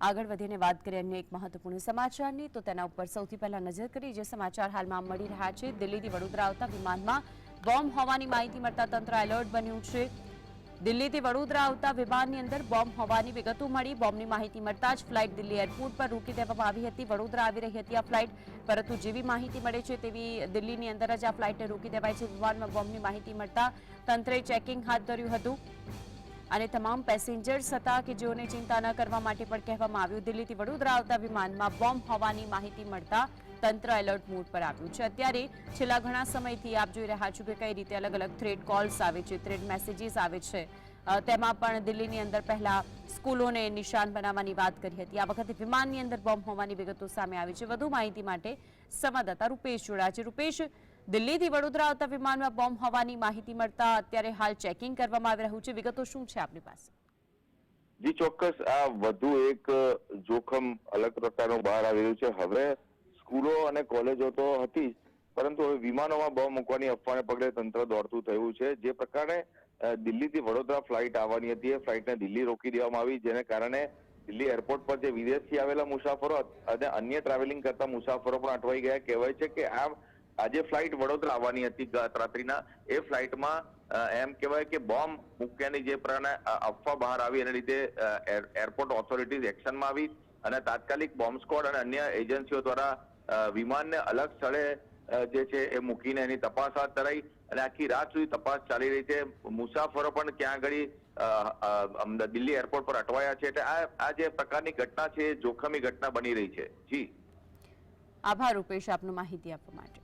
આગળ વધીને વાત કરીએ અન્ય એક મહત્વપૂર્ણ સમાચારની, તો તેના ઉપર સૌથી પહેલા નજર કરી જે સમાચાર હાલમાં મળી રહ્યા છે. દિલ્હીથી વડોદરા આવતા વિમાનમાં બોમ્બ હોવાની માહિતી મળતા તંત્ર એલર્ટ બન્યું છે. દિલ્હીથી વડોદરા આવતા વિમાનની અંદર બોમ્બ હોવાની વિગતો મળી. બોમ્બની માહિતી મળતા જ ફ્લાઇટ દિલ્હી એરપોર્ટ પર રોકી દેવામાં આવી હતી. વડોદરા આવી રહી હતી આ ફ્લાઇટ, પરંતુ જેવી માહિતી મળે છે તેવી દિલ્હીની અંદર જ આ ફ્લાઇટને રોકી દેવાય છે. વિમાનમાં બોમ્બની માહિતી મળતા તંત્રે ચેકિંગ હાથ ધર્યું હતું. અને તમામ પેસેન્જર્સ હતા કે જેઓને ચિંતા ન કરવા માટે પણ કહેવામાં આવ્યું. દિલ્હીથી વડોદરા આવતા વિમાનમાં બોમ્બ હોવાની માહિતી મળતા તંત્ર એલર્ટ મોડ પર આવ્યું છે. અત્યારે છેલ્લા ઘણા સમયથી આપ જોઈ રહ્યા છો કે કઈ રીતે અલગ અલગ થ્રેડ કોલ્સ આવે છે થ્રેડ મેસેજીસ આવે છે. તેમાં પણ દિલ્હીની અંદર પહેલા સ્કૂલોને નિશાન બનાવવાની વાત કરી હતી. આ વખતે વિમાનની અંદર બોમ્બ હોવાની વિગતો સામે આવી છે. વધુ માહિતી માટે સંવાદદાતા રૂપેશ જોડા છે. રૂપેશ દિલ્હીથી વડોદરા આવતા વિમાનમાં બોમ્બ હોવાની માહિતી મળતા અત્યારે હાલ ચેકિંગ કરવામાં આવી રહ્યું છે. વિગતો શું છે આપની પાસે? જી, ચોક્કસ. આ વધુ એક જોખમ અલગ પ્રકારનું બહાર આવી રહ્યું છે. હવે સ્કૂલો અને કોલેજો તો હતી પરંતુ હવે વિમાનોમાં બોમ્બ મૂકવાની અફવાને પગલે તંત્ર દોડતું થયું છે. જે પ્રકારે દિલ્હીથી વડોદરા ફ્લાઇટ આવવાની હતી. એ ફ્લાઇટને દિલ્હી રોકી દેવામાં આવી, જેને કારણે દિલ્હી એરપોર્ટ પર જે વિદેશથી આવેલા મુસાફરો અને અન્ય ટ્રાવેલિંગ કરતા મુસાફરો પણ અટવાઈ ગયા. કહેવાય છે કે આ આજે ફ્લાઇટ વડોદરા આવવાની હતી ગત રાત્રિના. એ ફ્લાઇટમાં એમ કહેવાય કે બોમ્બ મૂક્યાની જે પ્રમાણે અફવા બહાર આવી એને લીધે એરપોર્ટ ઓથોરિટીઝ એક્શનમાં આવી અને તાત્કાલિક બોમ્બ સ્કોડ અને અન્ય એજન્સીઓ દ્વારા વિમાનને અલગ સ્થળે જે છે એ મૂકીને એની તપાસ હાથ ધરાઈ અને આખી રાત સુધી તપાસ ચાલી રહી છે. મુસાફરો પણ ક્યાં આગળ દિલ્હી એરપોર્ટ પર અટવાયા છે. એટલે આ જે પ્રકારની ઘટના છે એ જોખમી ઘટના બની રહી છે. જી. આભાર, રૂપેશ, આપનું માહિતી આપવા માટે.